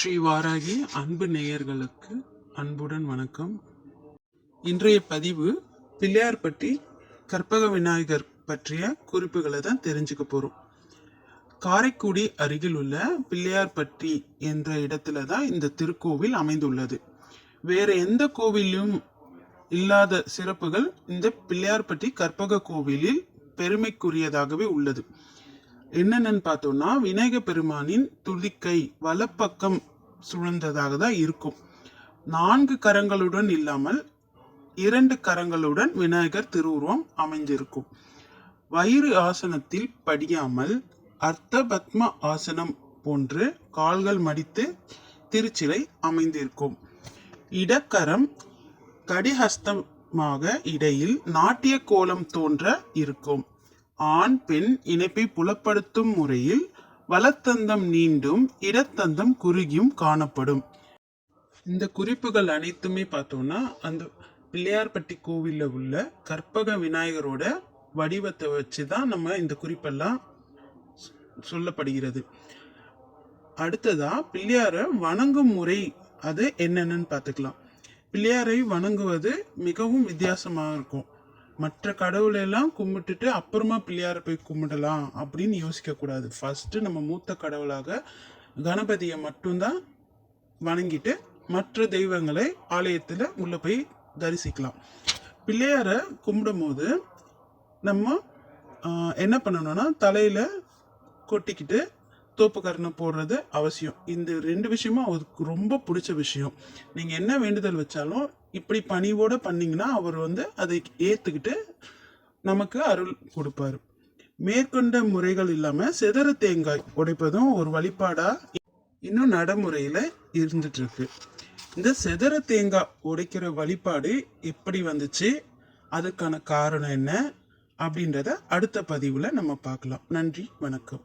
ஸ்ரீ வாராகி அன்பு நேயர்களுக்கு அன்புடன் வணக்கம். இன்றைய பதிவு பிள்ளையார்பட்டி கற்பக விநாயகர் பற்றிய குறிப்புகளை தான் தெரிஞ்சுக்க போகிறோம் காரைக்குடி அருகில் உள்ள பிள்ளையார்பட்டி என்ற இடத்துல தான் இந்த திருக்கோவில் அமைந்துள்ளது. வேற எந்த கோவிலும் இல்லாத சிறப்புகள் இந்த பிள்ளையார்பட்டி கற்பக கோவிலில் பெருமைக்குரியதாகவே உள்ளது. என்னென்னு பார்த்தோம்னா விநாயக பெருமானின் துதிக்கை வலப்பக்கம் சுழந்ததாக தான் இருக்கும். நான்கு கரங்களுடன் இல்லாமல் இரண்டு கரங்களுடன் விநாயகர் திருவுருவம் அமைந்திருக்கும் வயிறு ஆசனத்தில் படியாமல் அர்த்த பத்ம ஆசனம் போன்று கால்கள் மடித்து திருச்சிலை அமைந்திருக்கும். இடக்கரம் கடிஹஸ்தமாக இடையில் நாட்டிய கோலம் தோன்ற இருக்கும். ஆண் பெண் இணைப்பை புலப்படுத்தும் முறையில் வலத்தந்தம் நீண்டும் இடத்தந்தம் குறுகியும் காணப்படும். இந்த குறிப்புகள் அனைத்துமே பார்த்தோம்னா அந்த பிள்ளையார்பட்டி கோவிலில் உள்ள கற்பக விநாயகரோட வடிவத்தை வச்சு தான் நம்ம இந்த குறிப்பெல்லாம் சொல்லப்படுகிறது. அடுத்ததா பிள்ளையாரை வணங்கும் முறை அது என்னென்னு பார்த்துக்கலாம். பிள்ளையாரை வணங்குவது மிகவும் வித்தியாசமாக இருக்கும். மற்ற கடவுளை எல்லாம் கும்பிட்டுட்டு அப்புறமா பிள்ளையாரை போய் கும்பிடலாம் அப்படின்னு யோசிக்கக்கூடாது ஃபஸ்ட்டு நம்ம மூத்த கடவுளாக கணபதியை மட்டும்தான் வணங்கிட்டு மற்ற தெய்வங்களை ஆலயத்தில் உள்ளே போய் தரிசிக்கலாம். பிள்ளையாரை கும்பிடும்போது நம்ம என்ன பண்ணணும்னா தலையில் கொட்டிக்கிட்டு தோப்புக்கரணை போடுறது அவசியம். இந்த ரெண்டு விஷயமும் அவருக்கு ரொம்ப பிடிச்ச விஷயம். நீங்கள் என்ன வேண்டுதல் வச்சாலும் இப்படி பணிவோடு பண்ணிங்கன்னா அவர் வந்து அதை ஏற்றுக்கிட்டு நமக்கு அருள் கொடுப்பாரு. மேற்கொண்ட முறைகள் இல்லாமல் சிதற தேங்காய் உடைப்பதும் ஒரு வழிபாடாக இன்னும் நடைமுறையில் இருந்துட்டுருக்கு. இந்த செதற தேங்காய் உடைக்கிற வழிபாடு எப்படி வந்துச்சு? அதுக்கான காரணம் என்ன? அப்படின்றத அடுத்த பதிவில் நம்ம பார்க்கலாம். நன்றி வணக்கம்.